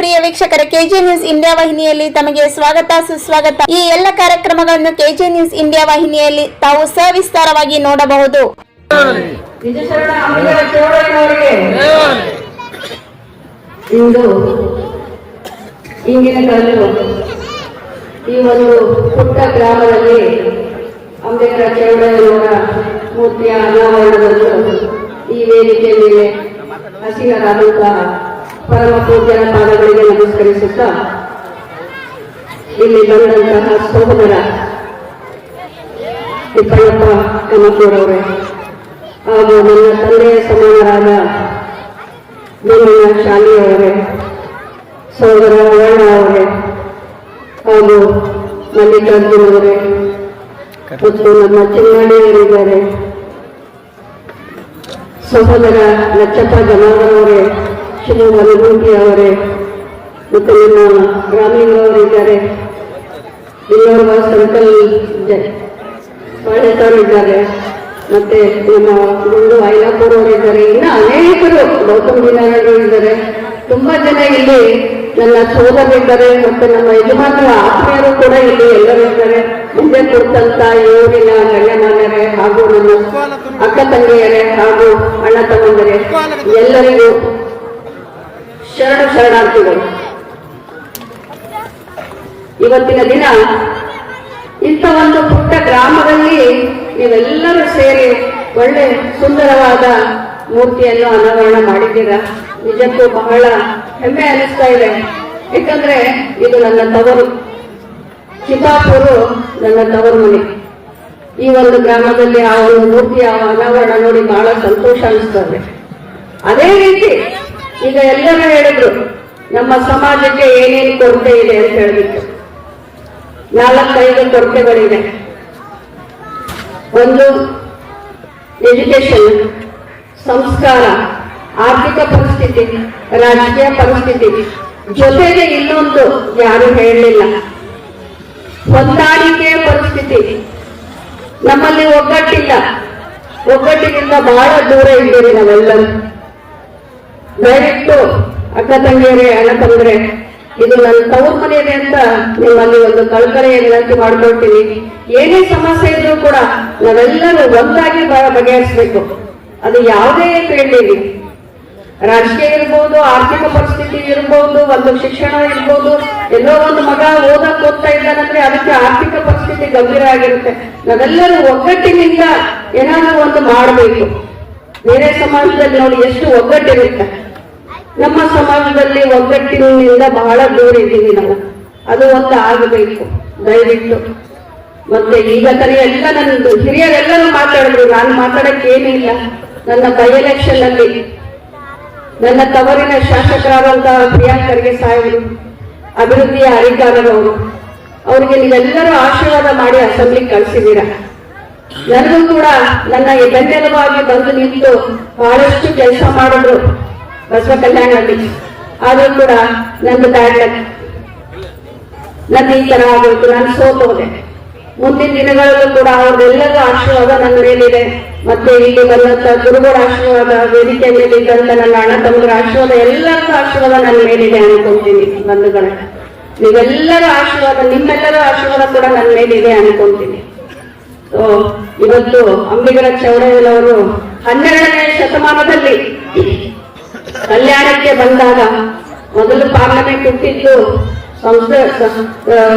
ಪ್ರಿಯ ವೀಕ್ಷಕರ. K J news India ವಾಹಿನಿಯಲ್ಲಿ ತಮಗೆ ಸ್ವಾಗತ, ಸುಸ್ವಾಗತ. ಈ ಎಲ್ಲ ಕಾರ್ಯಕ್ರಮಗಳನ್ನು ಕೆಜೆ ನ್ಯೂಸ್ ಇಂಡಿಯಾ ವಾಹಿನಿಯಲ್ಲಿ ತಾವು ಸವಿಸ್ತಾರವಾಗಿ ನೋಡಬಹುದು. ಇಂದು ಇಂದಿನ ಕಲ್ಲು ಈ ಒಂದು ಪುಟ್ಟ ಗ್ರಾಮದಲ್ಲಿ ಅಂಬೇಡ್ಕರ್ ಚೌಡಯ್ಯನವರ ಮೂರ್ತಿಯ ಅನಾವರಣವನ್ನು ಈ ವೇದಿಕೆ ಮೇಲೆ ಹಸಿರಾದಂತಹ ಪರಮ ಪೂಜ್ಯರ ಪಾದಗಳಿಗೆ ನಮಸ್ಕರಿಸುತ್ತಾ ಇಲ್ಲಿ ಬಂದಂತಹ ಸಹೋದರ ತಿಪ್ಪಣ್ಣಪ್ಪ ಕಮಕೂರವರೇ ಹಾಗೂ ನನ್ನ ತಂದೆಯ ಸಮಾನರಾದ ನನ್ನ ಶಾಲೆಯವರೇ ಸಹೋದರ ವರ್ಣ ಅವರೇ ಹಾಗೂ ಮಲ್ಲಿಕಾರ್ಜುನ್ ಅವರೇ ಮತ್ತು ನಮ್ಮ ಚಿನ್ನಾಡಿಯವರಿದ್ದಾರೆ ಸಹೋದರ ಲಕ್ಷಪ್ಪ ಜಮಾದರವರೇ ಶಿವ ಮಲಗುಂಟಿ ಅವರೇ ಮತ್ತು ನಮ್ಮ ಗ್ರಾಮೀಣವರಿದ್ದಾರೆ ಇನ್ನೋರ್ವ ಸರ್ಕಲ್ ಒಳ್ಳೆತವರು ಇದ್ದಾರೆ. ಮತ್ತೆ ನಮ್ಮ ಗುಂಡು ಐಲಾಪುರ್ ಅವರಿದ್ದಾರೆ ಇನ್ನು ಅನೇಕರು ಗೌತಮ್ ಇದ್ದಾರೆ. ತುಂಬಾ ಜನ ಇಲ್ಲಿ ನನ್ನ ಸೋದರಿದ್ದಾರೆ ಮತ್ತೆ ನಮ್ಮ ಯಜಮಾನರ ಆತ್ಮೀಯರು ಕೂಡ ಇಲ್ಲಿ ಎಲ್ಲರೂ ಇದ್ದಾರೆ. ಮುಂದೆ ಕೊಡ್ತಂತ ಈ ಊರಿನ ಗಣ್ಯಮಾನ್ಯರೇ ಹಾಗೂ ನನ್ನ ಅಕ್ಕ ತಂಗಿಯರೇ ಹಾಗೂ ಅಣ್ಣ ತಮ್ಮಂದರೇ. ಎಲ್ಲರಿಗೂ ಶರಣ ಶರಣಾರ್ಥಿಗಳು. ಇವತ್ತಿನ ದಿನ ಇಂಥ ಒಂದು ಪುಟ್ಟ ಗ್ರಾಮದಲ್ಲಿ ನೀವೆಲ್ಲರೂ ಸೇರಿ ಒಳ್ಳೆ ಸುಂದರವಾದ ಮೂರ್ತಿಯನ್ನು ಅನಾವರಣ ಮಾಡಿದ್ದೀರಾ. ನಿಜಕ್ಕೂ ಬಹಳ ಹೆಮ್ಮೆ ಅನಿಸ್ತಾ ಇದೆ. ಯಾಕಂದ್ರೆ ಇದು ನನ್ನ ತವರು. ಚಿತ್ತಾಪುರು ನನ್ನ ತವರು ಮನೆ. ಈ ಒಂದು ಗ್ರಾಮದಲ್ಲಿ ಆ ಒಂದು ಮೂರ್ತಿಯ ಅನಾವರಣ ನೋಡಿ ಬಹಳ ಸಂತೋಷ ಅನಿಸ್ತದೆ. ಅದೇ ರೀತಿ ಈಗ ಎಲ್ಲರೂ ಹೇಳಿದ್ರು, ನಮ್ಮ ಸಮಾಜಕ್ಕೆ ಏನೇನು ಕೊರತೆ ಇದೆ ಅಂತ ಹೇಳ್ಬಿಟ್ಟು ನಾಲ್ಕೈದು ಕೊರತೆಗಳಿವೆ ಒಂದು ಎಜುಕೇಶನ್ ಸಂಸ್ಕಾರ, ಆರ್ಥಿಕ ಪರಿಸ್ಥಿತಿ, ರಾಜಕೀಯ ಪರಿಸ್ಥಿತಿ. ಜೊತೆಗೆ ಇನ್ನೊಂದು ಯಾರು ಹೇಳಲಿಲ್ಲ. ಹೊಂದಾಣಿಕೆಯ ಪರಿಸ್ಥಿತಿ. ನಮ್ಮಲ್ಲಿ ಒಗ್ಗಟ್ಟಿಲ್ಲ. ಒಗ್ಗಟ್ಟಿನಿಂದ ಬಹಳ ದೂರ ಇದ್ದೀರಿ ನಾವೆಲ್ಲರೂ. ದಯವಿಟ್ಟು ಅಕ್ಕ ತಂಗಿಯರೇ, ಅಣ್ಣ ತಂದ್ರೆ ಇದು ನನ್ನ ತವ್ರ ಮನೆಯಲ್ಲಿ ಅಂತ ನಿಮ್ಮಲ್ಲಿ ಒಂದು ಕಳ್ಕಳೆಯ ವಿನಂತಿ ಮಾಡ್ಕೊಳ್ತೀನಿ. ಏನೇ ಸಮಸ್ಯೆ ಇದ್ರೂ ಕೂಡ ನಾವೆಲ್ಲರೂ ಒಂದಾಗಿ ಬಗೆಹರಿಸ್ಬೇಕು. ಅದು ಯಾವುದೇ ಫೀಲ್ಡ್ ರಾಜಕೀಯ ಇರ್ಬೋದು, ಆರ್ಥಿಕ ಪರಿಸ್ಥಿತಿ ಇರ್ಬೋದು, ಒಂದು ಶಿಕ್ಷಣ ಇರ್ಬೋದು, ಎಲ್ಲೋ ಒಂದು ಮಗ ಓದಕ್ ಓದ್ತಾ ಇದ್ದಾನಂದ್ರೆ ಅದಕ್ಕೆ ಆರ್ಥಿಕ ಪರಿಸ್ಥಿತಿ ಗಂಭೀರ ಆಗಿರುತ್ತೆ. ನಾವೆಲ್ಲರೂ ಒಗ್ಗಟ್ಟಿನಿಂದ ಏನಾದ್ರೂ ಒಂದು ಮಾಡಬೇಕು. ಬೇರೆ ಸಮಾಜದಲ್ಲಿ ನೋಡಿ ಎಷ್ಟು ಒಗ್ಗಟ್ಟಿರುತ್ತೆ. ನಮ್ಮ ಸಮಾಜದಲ್ಲಿ ಒಗ್ಗಟ್ಟಿನಿಂದ ಬಹಳ ದೂರ ಇದ್ದೀವಿ ನಾವು. ಅದು ಒಂದು ಆಗಬೇಕು, ದಯವಿಟ್ಟು. ಮತ್ತೆ ಈಗ ತನಿ ಎಲ್ಲ ನನ್ನದು, ಹಿರಿಯರೆಲ್ಲರೂ ಮಾತಾಡಿದ್ರು, ನಾನು ಮಾತಾಡಕ್ಕೆ ಏನಿಲ್ಲ ನನ್ನ ಬೈ ಎಲೆಕ್ಷನ್ ಅಲ್ಲಿ ನನ್ನ ತವರಿನ ಶಾಸಕರಾದಂತಹ ಪ್ರಿಯಾಂಕರಿಗೆ ಸಾಹೇಬರು ಅಭಿವೃದ್ಧಿಯ ಅಧಿಕಾರರವರು ಅವರಿಗೆ ನೀವೆಲ್ಲರೂ ಆಶೀರ್ವಾದ ಮಾಡಿ ಅಸೆಂಬ್ಲಿ ಕಳಿಸಿದ್ದೀರಾ. ನನಗೂ ಕೂಡ ನನ್ನ ಬೆನ್ನೆಲುಬಾಗಿ ಬಂದು ನಿಂತು ಬಹಳಷ್ಟು ಕೆಲಸ ಮಾಡಿದ್ರು. ಬಸವ ಆಗಲಿ ಆದ್ರೂ ಕೂಡ ಬ್ಯಾಡ್ ಲಕ್ ನನ್ನ ಈ ತರ ಆಗೋಯ್ತು, ನಾನು ಸೋತೋದೆ. ಮುಂದಿನ ದಿನಗಳಲ್ಲೂ ಕೂಡ ಅವ್ರದ್ದೆಲ್ಲರೂ ಆಶೀರ್ವಾದ ನನ್ನ ಮೇಲಿದೆ. ಮತ್ತೆ ಇಲ್ಲಿ ಬಂದಂತ ಗುರುಗಳ ಆಶೀರ್ವಾದ, ವೇದಿಕೆ ಮೇಲೆ ಇದ್ದಂತ ನನ್ನ ಅಣ್ಣ ತಮ್ಮರ ಆಶೀರ್ವಾದ ಎಲ್ಲರ ಆಶೀರ್ವಾದ ನನ್ನ ಮೇಲಿದೆ ಅನ್ಕೊಂತೀನಿ ಬಂಧುಗಳ. ನೀವೆಲ್ಲರ ಆಶೀರ್ವಾದ, ನಿಮ್ಮೆಲ್ಲರ ಆಶೀರ್ವಾದ ಕೂಡ ನನ್ನ ಮೇಲಿದೆ ಅನ್ಕೊಂತೀನಿ. ಇವತ್ತು ಅಂಬಿಗರ ಚೌಡಯ್ಯನವರು ಹನ್ನೆರಡನೇ ಶತಮಾನದಲ್ಲಿ ಕಲ್ಯಾಣಕ್ಕೆ ಬಂದಾಗ ಮೊದಲು ಪಾರ್ಲಿಮೆಂಟ್ ಹುಟ್ಟಿದ್ದು ಸಂಸ್ಥೆ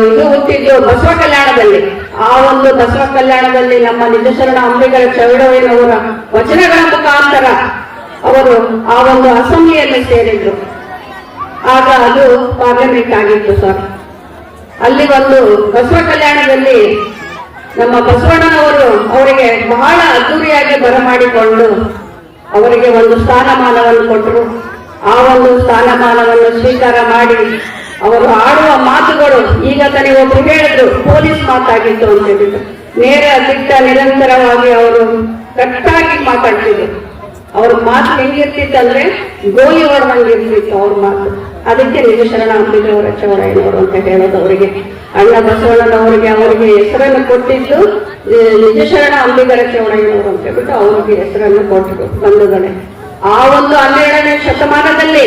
ಇದು ಹುಟ್ಟಿದ್ದು ಬಸವ ಕಲ್ಯಾಣದಲ್ಲಿ. ಆ ಒಂದು ಬಸವ ಕಲ್ಯಾಣದಲ್ಲಿ ನಮ್ಮ ನಿಜಶರಣ ಅಂಬಿಗರ ಚೌಡವಯ್ಯನವರ ವಚನಗಳ ಮುಖಾಂತರ ಅವರು ಆ ಒಂದು ಅಸೆಂಬ್ಲಿಯಲ್ಲಿ ಸೇರಿದ್ರು. ಆಗ ಅದು ಪಾರ್ಲಿಮೆಂಟ್ ಆಗಿತ್ತು ಸರ್. ಅಲ್ಲಿ ಒಂದು ಬಸವ ಕಲ್ಯಾಣದಲ್ಲಿ ನಮ್ಮ ಬಸವಣ್ಣನವರು ಅವರಿಗೆ ಬಹಳ ಅದ್ದೂರಿಯಾಗಿ ಬರಮಾಡಿಕೊಂಡು ಅವರಿಗೆ ಒಂದು ಸ್ಥಾನಮಾನವನ್ನು ಕೊಟ್ಟರು. ಆ ಒಂದು ಸ್ಥಾನಮಾನವನ್ನು ಸ್ವೀಕಾರ ಮಾಡಿ ಅವರು ಆಡುವ ಮಾತುಗಳು, ಈಗ ತಾನೇ ಒಬ್ರು ಹೇಳಿದ್ರು, ಪೊಲೀಸ್ ಮಾತಾಗಿತ್ತು ಅಂತ ಹೇಳಿದ್ರು. ನೇರ ದಿಟ್ಟ ನಿರಂತರವಾಗಿ ಅವರು ಕಟ್ಟಾಗಿ ಮಾತಾಡ್ತಿದ್ರು. ಅವ್ರ ಮಾತು ಹೆಂಗಿರ್ತಿತ್ತು ಅಂದ್ರೆ ಗೋಲಿ ಹೊಡೆದಂಗೆ ಇರ್ತಿತ್ತು ಅವ್ರ ಮಾತು. ಅದಕ್ಕೆ ನಿಜ ಶರಣ ಅಂಬಿಗರ ಚೌಡಯ್ಯನವರು ಅಂತ ಹೇಳೋದು ಅವರಿಗೆ ಅಣ್ಣ ಬಸವಣ್ಣನವರಿಗೆ ಅವರಿಗೆ ಹೆಸರನ್ನು ಕೊಟ್ಟಿದ್ದು ನಿಜ ಶರಣ ಅಂಬಿಗರ ಚೌಡಯ್ಯನವರು ಅಂತ ಹೇಳ್ಬಿಟ್ಟು ಅವರಿಗೆ ಹೆಸರನ್ನು ಕೊಟ್ಟರು ಬಂಧುಗಳೇ. ಆ ಒಂದು ಹನ್ನೆರಡನೇ ಶತಮಾನದಲ್ಲಿ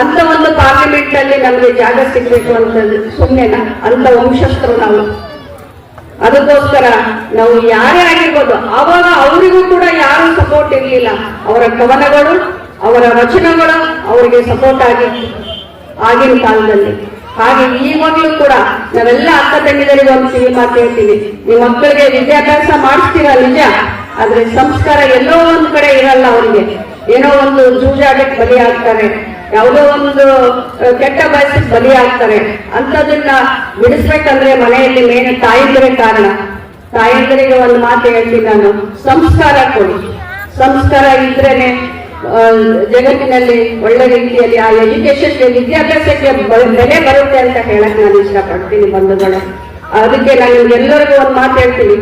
ಅಂತ ಒಂದು ಪಾರ್ಲಿಮೆಂಟ್ ಅಲ್ಲಿ ನಮಗೆ ಜಾಗ ಸಿಗ್ಬೇಕು ಅಂತ ಸುಮ್ಮನೆನ ಅಂತ ವಂಶಸ್ಥರು ನಾವು. ಅದಕ್ಕೋಸ್ಕರ ನಾವು ಯಾರೇ ಆಗಿರ್ಬೋದು, ಆವಾಗ ಅವರಿಗೂ ಕೂಡ ಯಾರು ಸಪೋರ್ಟ್ ಇರಲಿಲ್ಲ. ಅವರ ಕವನಗಳು, ಅವರ ವಚನಗಳು ಅವರಿಗೆ ಸಪೋರ್ಟ್ ಆಗಿ ಆಗಿನ ಕಾಲದಲ್ಲಿ. ಹಾಗೆ ಈವಾಗ್ಲೂ ಕೂಡ ನಾವೆಲ್ಲ ಅಕ್ಕ ತಂಗಿದರಿಗೆ ಒಂದು ಕಿವಿ ಮಾತು ಹೇಳ್ತೀವಿ ನಿಮ್ಮ ಮಕ್ಕಳಿಗೆ ವಿದ್ಯಾಭ್ಯಾಸ ಮಾಡಿಸ್ತೀರಾ ನಿಜ? ಆದ್ರೆ ಸಂಸ್ಕಾರ ಎಲ್ಲೋ ಒಂದ್ ಕಡೆ ಇರಲ್ಲ ಅವರಿಗೆ. ಏನೋ ಒಂದು ಜೂಜಾಟಕ್ಕೆ ಬಲಿ ಆಗ್ತಾರೆ ಯಾವುದೋ ಒಂದು ಕೆಟ್ಟ ಬಯಸಿ ಬಲಿ ಆಗ್ತಾರೆ ಅಂತದನ್ನ ಬಿಡಿಸ್ಬೇಕಂದ್ರೆ ಮನೆಯಲ್ಲಿ ಮೇನ್ ತಾಯಿದ್ರೆ ಕಾರಣ. ತಾಯಂದಿರಿಗೆ ಒಂದು ಮಾತು ಹೇಳ್ತೀನಿ ನಾನು. ಸಂಸ್ಕಾರ ಕೊಡಿ. ಸಂಸ್ಕಾರ ಇದ್ರೇನೆ ಜಗತ್ತಿನಲ್ಲಿ ಒಳ್ಳೆ ರೀತಿಯಲ್ಲಿ ಆ ಎಜುಕೇಶನ್ಗೆ ವಿದ್ಯಾಭ್ಯಾಸಕ್ಕೆ ಬೆಲೆ ಬರುತ್ತೆ ಅಂತ ಹೇಳಕ್ ನಾನು ಇಷ್ಟಪಡ್ತೀನಿ ಬಂಧುಗಳು. ಅದಕ್ಕೆ ನಾನು ಎಲ್ಲರಿಗೂ ಒಂದು ಮಾತು ಹೇಳ್ತೀನಿ.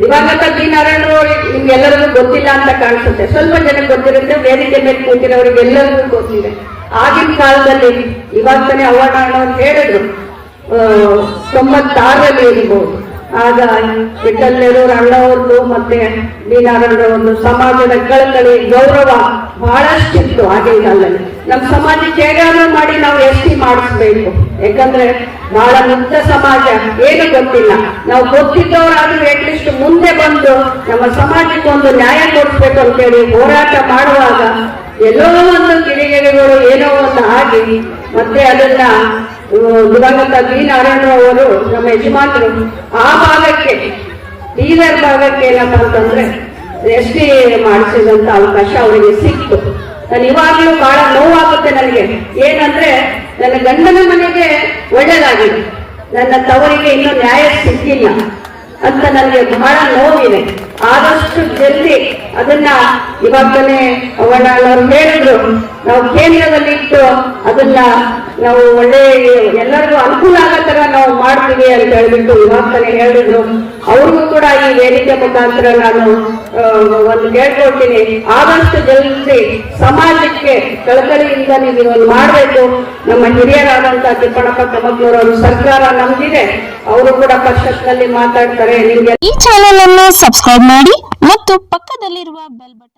ದಿವಂಗತ ಬಿ ನಾರಾಯಣರು ನಿಮ್ಗೆಲ್ಲರಿಗೂ ಗೊತ್ತಿಲ್ಲ ಅಂತ ಕಾಣಿಸುತ್ತೆ. ಸ್ವಲ್ಪ ಜನಕ್ಕೆ ಗೊತ್ತಿರುತ್ತೆ, ವೇದಿಕೆ ಮೇಲೆ ಕೂತಿರೋರಿಗೆ ಎಲ್ಲರಿಗೂ ಗೊತ್ತಿದೆ. ಆಗಿನ ಕಾಲದಲ್ಲಿ ಇವಾಗ ತಾನೇ ಅಂತ ಹೇಳಿದ್ರು. ತೊಂಬತ್ತಾರರಲ್ಲಿ ಇರ್ಬೋದು. ಆಗ ವಿಠಲ್ ನೆರೂರ್ ಅಣ್ಣವ್ರದ್ದು ಮತ್ತೆ ಒಂದು ಸಮಾಜದ ಕಳಕಳಿ ಗೌರವ ಬಹಳಷ್ಟಿತ್ತು. ಕಾಲದಲ್ಲಿ ನಮ್ಮ ಸಮಾಜಕ್ಕೆ ಹೇಗಾದ್ರೂ ಮಾಡಿ ನಾವು ಎಸ್ ಟಿ ಮಾಡಿಸ್ಬೇಕು. ಯಾಕಂದ್ರೆ ಬಹಳ ಮುಕ್ತ ಸಮಾಜ, ಏನು ಗೊತ್ತಿಲ್ಲ. ನಾವು ಗೊತ್ತಿದ್ದವರಾದ್ರೂ ಅಟ್ಲೀಸ್ಟ್ ಮುಂದೆ ಬಂದು ನಮ್ಮ ಸಮಾಜಕ್ಕೆ ಒಂದು ನ್ಯಾಯ ಕೊಡಿಸ್ಬೇಕು ಅಂತೇಳಿ ಹೋರಾಟ ಮಾಡುವಾಗ ಎಲ್ಲೋ ಒಂದು ಕಿರಿಗೆರೆಗಳು ಏನೋ ಒಂದು ಆಗಿ ಮತ್ತೆ ಅದನ್ನ ದಿವಂಗತ ಬಿ ನಾರಾಯಣ ಅವರು ನಮ್ಮ ಯಜಮಾನರು ಆ ಭಾಗಕ್ಕೆ ಬೀದರ್ ಭಾಗಕ್ಕೆ ಏನಪ್ಪ ಅಂತಂದ್ರೆ ಎಸ್ ಟಿ ಮಾಡಿಸಿದಂತ ಅವಕಾಶ ಅವರಿಗೆ ಸಿಕ್ತು. ನಾನು ಇವಾಗಲೂ ಬಹಳ ನೋವಾಗುತ್ತೆ ನನಗೆ. ಏನಂದ್ರೆ ನನ್ನ ಗಂಡನ ಮನೆಗೆ ಒಳ್ಳೇದಾಗಿದೆ ನನ್ನ ತವರಿಗೆ ಇನ್ನೂ ನ್ಯಾಯ ಸಿಕ್ಕಿಲ್ಲ ಅಂತ ನನಗೆ ಬಹಳ ನೋವಿದೆ. ಆದಷ್ಟು ಜಲ್ದಿ ಅದನ್ನ ಇವಾಗಲೇ ಅವರು ಹೇಳಿದ್ರು. ನಾವು ಕೇಂದ್ರದಲ್ಲಿ ಇಟ್ಟು ಅದನ್ನ ನಾವು ಒಳ್ಳೆ ಎಲ್ಲರಿಗೂ ಅನುಕೂಲ ಆಗೋ ತರ ನಾವು ಮಾಡ್ತೀವಿ ಅಂತ ಹೇಳ್ಬಿಟ್ಟು ಇವಾಗಲೇ ಹೇಳಿದ್ರು. ಅವ್ರಿಗೂ ಕೂಡ ಈ ವೇದಿಕೆ ಮುಖಾಂತರ ನಾನು ಒಂದು ಕೇಳ್ಕೊಳ್ತೀನಿ. ಆದಷ್ಟು ಜಲ್ದಿ ಸಮಾಜಕ್ಕೆ ಕಳಕಳಿಯಿಂದ ನೀವು ಇದನ್ನು ಮಾಡಬೇಕು. ನಮ್ಮ ಹಿರಿಯರಾದಂತ ತಿಪ್ಪಣಪ್ಪ ಕಮಕ್ನೂರವರು ಸರ್ಕಾರ ನಮ್ದಿದೆ ಅವರು ಕೂಡ ಪಕ್ಷದಲ್ಲಿ ಮಾತಾಡ್ತಾರೆ. ನಿಮ್ಗೆ ಈ ಚಾನೆಲ್ ಅನ್ನು ಸಬ್ಸ್ಕ್ರೈಬ್ ಮಾಡಿ ಮತ್ತು ಪಕ್ಕದಲ್ಲಿರುವ ಬೆಲ್ ಬಟನ್